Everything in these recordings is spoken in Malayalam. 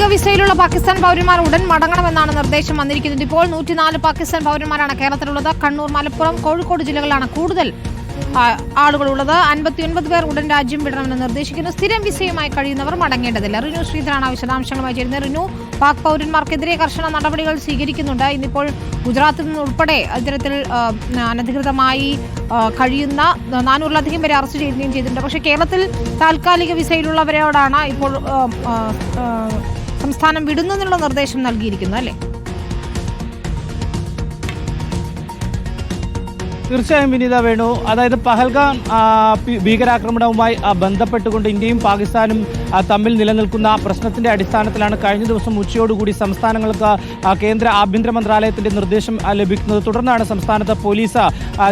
താൽക്കാലിക വിസയിലുള്ള പാകിസ്ഥാൻ പൗരന്മാർ ഉടൻ മടങ്ങണമെന്നാണ് നിർദ്ദേശം വന്നിരിക്കുന്നത്. ഇപ്പോൾ നൂറ്റിനാല് പാകിസ്ഥാൻ പൗരന്മാരാണ് കേരളത്തിലുള്ളത്. കണ്ണൂർ മലപ്പുറം കോഴിക്കോട് ജില്ലകളിലാണ് കൂടുതൽ ആളുകളുള്ളത്. അൻപത്തിയൊൻപത് പേർ ഉടൻ രാജ്യം വിടണമെന്ന് നിർദ്ദേശിക്കുന്നു. സ്ഥിരം വിസയുമായി കഴിയുന്നവർ മടങ്ങേണ്ടതില്ല. റിനു ശ്രീധരാണ് വിശദാംശങ്ങളുമായി ചേരുന്നത്. റിനു പാക് പൗരന്മാർക്കെതിരെ കർശന നടപടികൾ സ്വീകരിക്കുന്നുണ്ട്. ഇന്നിപ്പോൾ ഗുജറാത്തിൽ നിന്നുൾപ്പെടെ ഇത്തരത്തിൽ അനധികൃതമായി കഴിയുന്ന നാനൂറിലധികം പേരെ അറസ്റ്റ് ചെയ്യുകയും ചെയ്തിട്ടുണ്ട്. പക്ഷേ കേരളത്തിൽ താൽക്കാലിക വിസയിലുള്ളവരോടാണ് ഇപ്പോൾ സംസ്ഥാനം വിടുന്നതിനുള്ള നിർദ്ദേശം നൽകിയിരിക്കുന്നു അല്ലേ? തീർച്ചയായും വിനീത വേണു. അതായത് പഹൽഗാം ഭീകരാക്രമണവുമായി ബന്ധപ്പെട്ടുകൊണ്ട് ഇന്ത്യയും പാകിസ്ഥാനും തമ്മിൽ നിലനിൽക്കുന്ന പ്രശ്നത്തിന്റെ അടിസ്ഥാനത്തിലാണ് കഴിഞ്ഞ ദിവസം ഉച്ചയോടുകൂടി സംസ്ഥാനങ്ങൾക്ക് കേന്ദ്ര ആഭ്യന്തര മന്ത്രാലയത്തിന്റെ നിർദ്ദേശം ലഭിക്കുന്നത്. തുടർന്നാണ് സംസ്ഥാനത്ത് പോലീസ്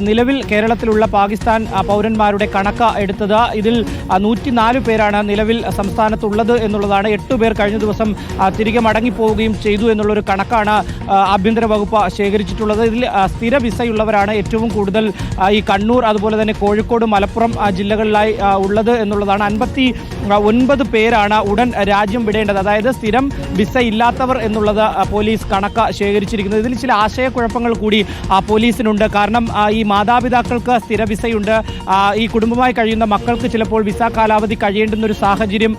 നിലവിൽ കേരളത്തിലുള്ള പാകിസ്ഥാൻ പൗരന്മാരുടെ കണക്ക് എടുത്തത്. ഇതിൽ നൂറ്റിനാല് പേരാണ് നിലവിൽ സംസ്ഥാനത്തുള്ളത് എന്നുള്ളതാണ്. എട്ട് പേർ കഴിഞ്ഞ ദിവസം തിരികെ മടങ്ങിപ്പോവുകയും ചെയ്തു എന്നുള്ളൊരു കണക്കാണ് ആഭ്യന്തര വകുപ്പ് ശേഖരിച്ചിട്ടുള്ളത്. ഇതിൽ സ്ഥിര വിസയുള്ളവരാണ് ഏറ്റവും കൂടുതൽ ഈ കണ്ണൂർ അതുപോലെ തന്നെ കോഴിക്കോട് മലപ്പുറം ജില്ലകളിലായി ഉള്ളത് എന്നുള്ളതാണ്. അൻപത്തി ഒൻപത് പേരാണ് ഉടൻ രാജ്യം വിടേണ്ടത്. അതായത് സ്ഥിരം വിസ ഇല്ലാത്തവർ എന്നുള്ളത് പോലീസ് കണക്ക് ശേഖരിച്ചിരിക്കുന്നത്. ഇതിൽ ചില ആശയക്കുഴപ്പങ്ങൾ കൂടി പോലീസിനുണ്ട്. കാരണം ഈ മാതാപിതാക്കൾക്ക് സ്ഥിര വിസയുണ്ട്. ഈ കുടുംബമായി കഴിയുന്ന മക്കൾക്ക് ചിലപ്പോൾ വിസ കാലാവധി കഴിയേണ്ടുന്ന ഒരു സാഹചര്യം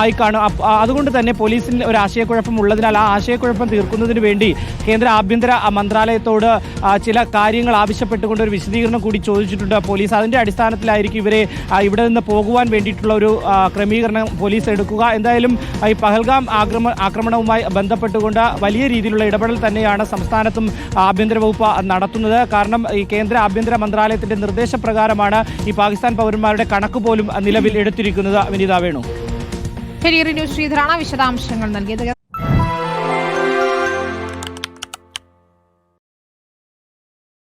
ആയി കാണും അതുകൊണ്ട് തന്നെ പോലീസിന് ഒരു ആശയക്കുഴപ്പം ഉള്ളതിനാൽ ആ ആശയക്കുഴപ്പം തീർക്കുന്നതിന് വേണ്ടി കേന്ദ്ര ആഭ്യന്തര മന്ത്രാലയത്തോട് ചില കാര്യങ്ങൾ ആവശ്യപ്പെട്ടുകൊണ്ട് ഒരു വിശദീകരണം കൂടി ചോദിച്ചിട്ടുണ്ട് പോലീസ്. അതിന്റെ അടിസ്ഥാനത്തിലായിരിക്കും ഇവരെ ഇവിടെ നിന്ന് പോകുവാൻ വേണ്ടിയിട്ടുള്ള ഒരു ക്രമീകരണം പോലീസ് എടുക്കുക. എന്തായാലും ഈ പഹൽഗാം ആക്രമ ആക്രമണവുമായി ബന്ധപ്പെട്ടുകൊണ്ട് വലിയ രീതിയിലുള്ള ഇടപെടൽ തന്നെയാണ് സംസ്ഥാനത്തും ആഭ്യന്തര വകുപ്പ് നടത്തുന്നത്. കാരണം ഈ കേന്ദ്ര ആഭ്യന്തര മന്ത്രാലയത്തിന്റെ നിർദ്ദേശപ്രകാരമാണ് ഈ പാകിസ്ഥാൻ പൗരന്മാരുടെ കണക്ക് പോലും നിലവിൽ എടുത്തിരിക്കുന്നത്. വിനിതാ വേണു. ശരി ശ്രീധരാണ് വിശദാംശങ്ങൾ നൽകിയത്.